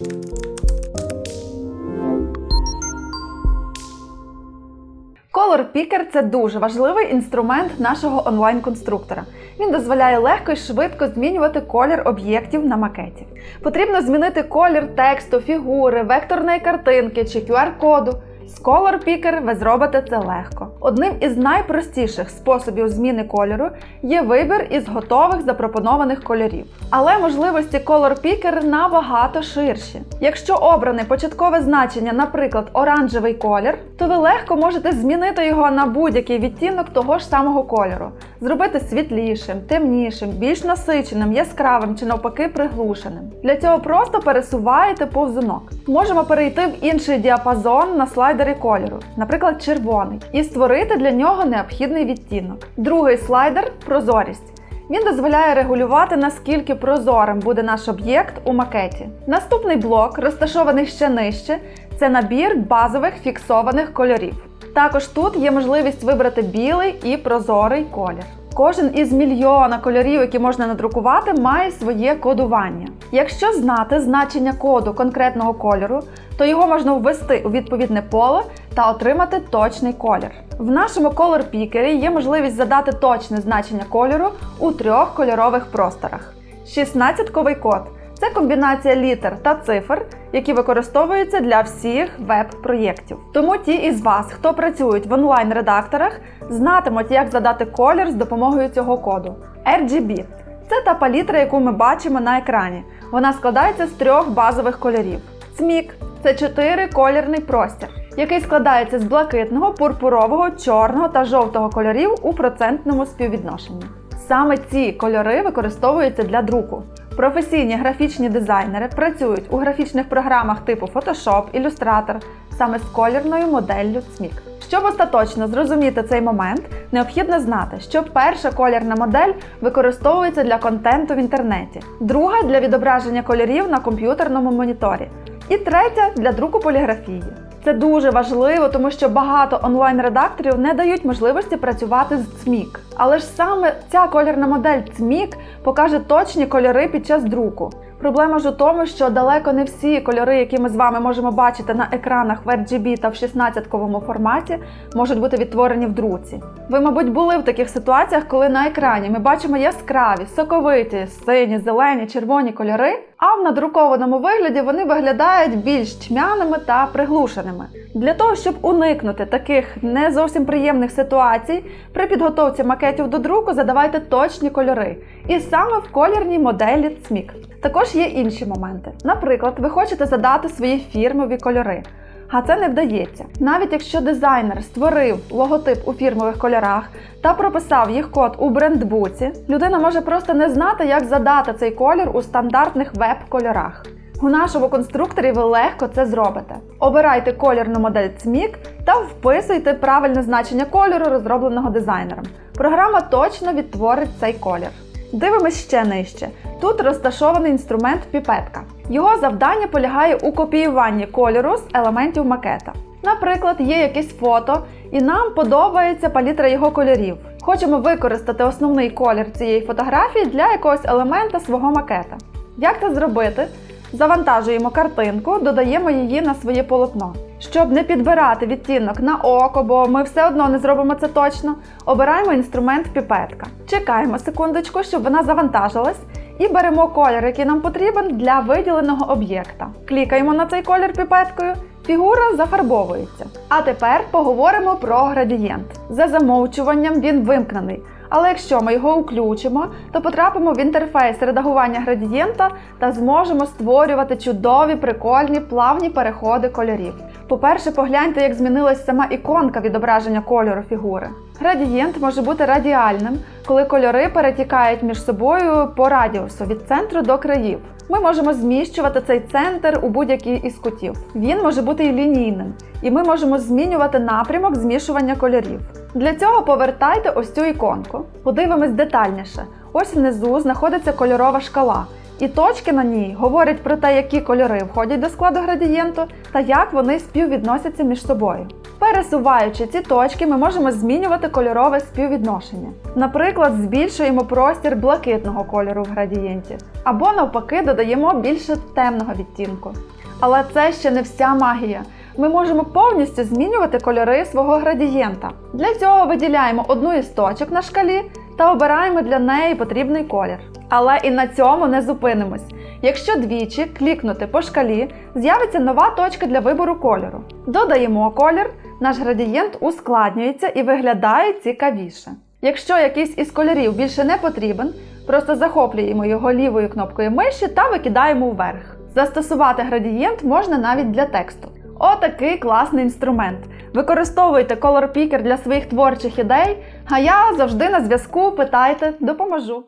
Color Picker – це дуже важливий інструмент нашого онлайн-конструктора. Він дозволяє легко і швидко змінювати колір об'єктів на макеті. Потрібно змінити колір тексту, фігури, векторної картинки чи QR-коду. З Color Picker ви зробите це легко. Одним із найпростіших способів зміни кольору є вибір із готових запропонованих кольорів. Але можливості Color Picker набагато ширші. Якщо обране початкове значення, наприклад, оранжевий колір, то ви легко можете змінити його на будь-який відтінок того ж самого кольору, зробити світлішим, темнішим, більш насиченим, яскравим чи навпаки приглушеним. Для цього просто пересуваєте повзунок. Можемо перейти в інший діапазон на слайдері кольору, наприклад, червоний, і створити для нього необхідний відтінок. Другий слайдер прозорість. Він дозволяє регулювати, наскільки прозорим буде наш об'єкт у макеті. Наступний блок, розташований ще нижче, це набір базових фіксованих кольорів. Також тут є можливість вибрати білий і прозорий колір. Кожен із мільйона кольорів, які можна надрукувати, має своє кодування. Якщо знати значення коду конкретного кольору, то його можна ввести у відповідне поле та отримати точний колір. В нашому Color Picker є можливість задати точне значення кольору у трьох кольорових просторах. 16-ковий код це комбінація літер та цифр, які використовуються для всіх веб-проєктів. Тому ті із вас, хто працюють в онлайн-редакторах, знатимуть, як задати колір з допомогою цього коду. RGB це та палітра, яку ми бачимо на екрані. Вона складається з трьох базових кольорів. Цмік це чотириколірний простір, який складається з блакитного, пурпурового, чорного та жовтого кольорів у процентному співвідношенні. Саме ці кольори використовуються для друку. Професійні графічні дизайнери працюють у графічних програмах типу Photoshop, Illustrator саме з колірною моделлю CMYK. Щоб остаточно зрозуміти цей момент, необхідно знати, що перша колірна модель використовується для контенту в інтернеті, друга для відображення кольорів на комп'ютерному моніторі, і третя для друку поліграфії. Це дуже важливо, тому що багато онлайн-редакторів не дають можливості працювати з ЦМІК. Але ж саме ця колірна модель ЦМІК покаже точні кольори під час друку. Проблема ж у тому, що далеко не всі кольори, які ми з вами можемо бачити на екранах в RGB та в 16-ковому форматі, можуть бути відтворені в друці. Ви, мабуть, були в таких ситуаціях, коли на екрані ми бачимо яскраві, соковиті, сині, зелені, червоні кольори, а в надрукованому вигляді вони виглядають більш тьмяними та приглушеними. Для того, щоб уникнути таких не зовсім приємних ситуацій, при підготовці макетів до друку задавайте точні кольори. І саме в колірній моделі CMYK. Також є інші моменти. Наприклад, ви хочете задати свої фірмові кольори. А це не вдається. Навіть якщо дизайнер створив логотип у фірмових кольорах та прописав їх код у брендбуці, людина може просто не знати, як задати цей колір у стандартних веб-кольорах. У нашому конструкторі ви легко це зробите. Обирайте колірну модель CMYK та вписуйте правильне значення кольору, розробленого дизайнером. Програма точно відтворить цей колір. Дивимось ще нижче. Тут розташований інструмент піпетка. Його завдання полягає у копіюванні кольору з елементів макета. Наприклад, є якесь фото, і нам подобається палітра його кольорів. Хочемо використати основний колір цієї фотографії для якогось елемента свого макета. Як це зробити? Завантажуємо картинку, додаємо її на своє полотно. Щоб не підбирати відтінок на око, бо ми все одно не зробимо це точно, обираємо інструмент піпетка. Чекаємо секундочку, щоб вона завантажилась, і беремо колір, який нам потрібен для виділеного об'єкта. Клікаємо на цей колір піпеткою. Фігура зафарбовується. А тепер поговоримо про градієнт. За замовчуванням він вимкнений. Але якщо ми його включимо, то потрапимо в інтерфейс редагування градієнта та зможемо створювати чудові, прикольні, плавні переходи кольорів. По-перше, погляньте, як змінилась сама іконка відображення кольору фігури. Градієнт може бути радіальним, коли кольори перетікають між собою по радіусу від центру до країв. Ми можемо зміщувати цей центр у будь-який із кутів. Він може бути і лінійним, і ми можемо змінювати напрямок змішування кольорів. Для цього повертайте ось цю іконку. Подивимось детальніше. Ось внизу знаходиться кольорова шкала, і точки на ній говорять про те, які кольори входять до складу градієнту та як вони співвідносяться між собою. Пересуваючи ці точки, ми можемо змінювати кольорове співвідношення. Наприклад, збільшуємо простір блакитного кольору в градієнті, або навпаки додаємо більше темного відтінку. Але це ще не вся магія. Ми можемо повністю змінювати кольори свого градієнта. Для цього виділяємо одну із точок на шкалі та обираємо для неї потрібний колір. Але і на цьому не зупинимось. Якщо двічі клікнути по шкалі, з'явиться нова точка для вибору кольору. Додаємо колір, наш градієнт ускладнюється і виглядає цікавіше. Якщо якийсь із кольорів більше не потрібен, просто захоплюємо його лівою кнопкою миші та викидаємо вверх. Застосувати градієнт можна навіть для тексту. Отакий класний інструмент. Використовуйте Color Picker для своїх творчих ідей, а я завжди на зв'язку питайте, допоможу.